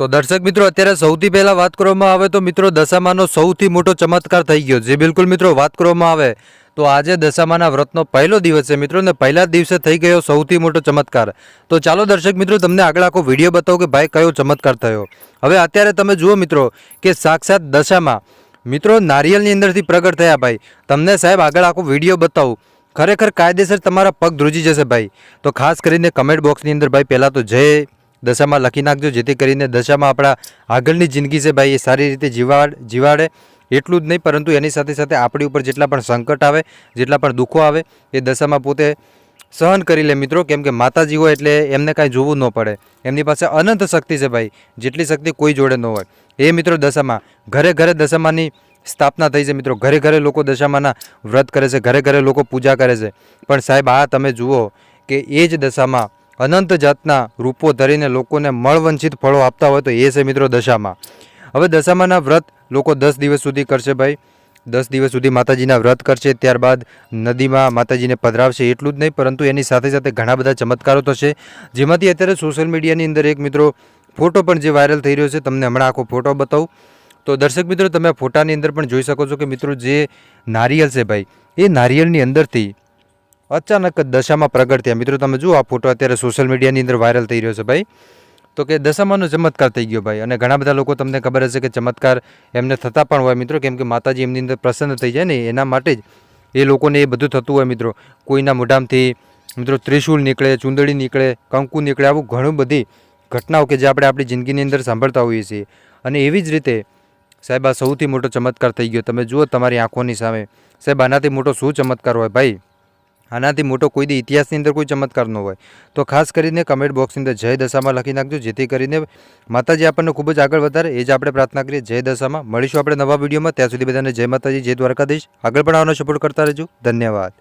તો દર્શક મિત્રો, અત્યારે સૌથી પહેલા વાત કરવામાં આવે તો મિત્રો, દશામાનો સૌથી મોટો ચમત્કાર થઈ ગયો જે બિલકુલ મિત્રો વાત કરવામાં આવે તો આજે દશામાના વ્રતનો પહેલો દિવસ છે મિત્રો ને પહેલા જ દિવસે થઈ ગયો સૌથી મોટો ચમત્કાર. તો ચાલો દર્શક મિત્રો, તમને આગળ આખો વીડિયો બતાવો કે ભાઈ કયો ચમત્કાર થયો. હવે અત્યારે તમે જુઓ મિત્રો કે સાક્ષાત દશામાં મિત્રો નારિયેલની અંદરથી પ્રગટ થયા ભાઈ. તમને સાહેબ આગળ આખો વીડિયો બતાવું. ખરેખર કાયદેસર તમારા પગ ધ્રુજી જશે ભાઈ. તો ખાસ કરીને કમેન્ટ બોક્સની અંદર ભાઈ, પહેલાં તો જય દશામાં લખી નાખજો, જેથી કરીને દશામાં આપણા આગળની જિંદગી છે ભાઈ, એ સારી રીતે જીવાડ, જીવાડે. એટલું જ નહીં, પરંતુ એની સાથે સાથે આપણી ઉપર જેટલા પણ સંકટ આવે, જેટલા પણ દુઃખો આવે, એ દશામાં પોતે સહન કરી લે મિત્રો. કેમ કે માતાજી હોય એટલે એમને કાંઈ જોવું ન પડે. એમની પાસે અનંત શક્તિ છે ભાઈ, જેટલી શક્તિ કોઈ જોડે ન હોય. એ મિત્રો દશામાં, ઘરે ઘરે દશામાની સ્થાપના થઈ છે મિત્રો. ઘરે ઘરે લોકો દશામાના વ્રત કરે છે, ઘરે ઘરે લોકો પૂજા કરે છે. પણ સાહેબ, આ તમે જુઓ કે એ જ દશામાં અનંત જાતના રૂપો ધરીને લોકોને મળવંચિત ફળો આપતા હોય તો એ છે મિત્રો દશામાં. હવે દશામાના વ્રત લોકો દસ દિવસ સુધી કરશે ભાઈ. દસ દિવસ સુધી માતાજીના વ્રત કરશે, ત્યારબાદ નદીમાં માતાજીને પધરાવશે, એટલું જ નહીં, પરંતુ એની સાથે સાથે ઘણા બધા ચમત્કારો થશે. જેમાંથી અત્યારે સોશિયલ મીડિયાની અંદર એક મિત્રો ફોટો પણ જે વાયરલ થઈ રહ્યો છે, તમને હમણાં આખો ફોટો બતાવું. તો દર્શક મિત્રો, તમે ફોટાની અંદર પણ જોઈ શકો છો કે મિત્રો જે નારિયેલ છે ભાઈ, એ નારિયેળની અંદરથી અચાનક જ દશામાં પ્રગટ થયા. મિત્રો, તમે જુઓ આ ફોટો અત્યારે સોશિયલ મીડિયાની અંદર વાયરલ થઈ રહ્યો છે ભાઈ. તો કે દશામાનો ચમત્કાર થઈ ગયો ભાઈ. અને ઘણા બધા લોકો તમને ખબર હશે કે ચમત્કાર એમને થતા પણ હોય. મિત્રો, કેમ કે માતાજી એમની અંદર પ્રસન્ન થઈ જાય ને, એના માટે જ એ લોકોને એ બધું થતું હોય મિત્રો. કોઈના મોઢામાંથી, મિત્રો ત્રિશુલ નીકળે, ચુંદડી નીકળે, કંકુ નીકળે, આવું ઘણું બધી ઘટનાઓ કે જે આપણે આપણી જિંદગીની અંદર સાંભળતા હોઈએ છીએ. અને એવી જ રીતે, સાહેબ, આ સૌથી મોટો ચમત્કાર થઈ ગયો. તમે જુઓ તમારી આંખોની સામે. સાહેબ, આનાથી મોટો શું ચમત્કાર હોય ભાઈ? આનાથી મોટો કોઈ દી ઇતિહાસની અંદર કોઈ ચમત્કાર હોય. તો ખાસ કરીને કમેન્ટ બોક્સની અંદર જય દશામાં લખી નાખજો, જેથી કરીને માતાજી આપણને ખૂબ જ આગળ વધારે. એ જ આપણે પ્રાર્થના કરીએ, જય દશામાં. મળીશું આપણે નવા વિડીયોમાં. ત્યાં સુધી બધાને જય માતાજી, જય દ્વારકાધીશ. આગળ પણ આવવાનો સપોર્ટ કરતા રહેજો. ધન્યવાદ.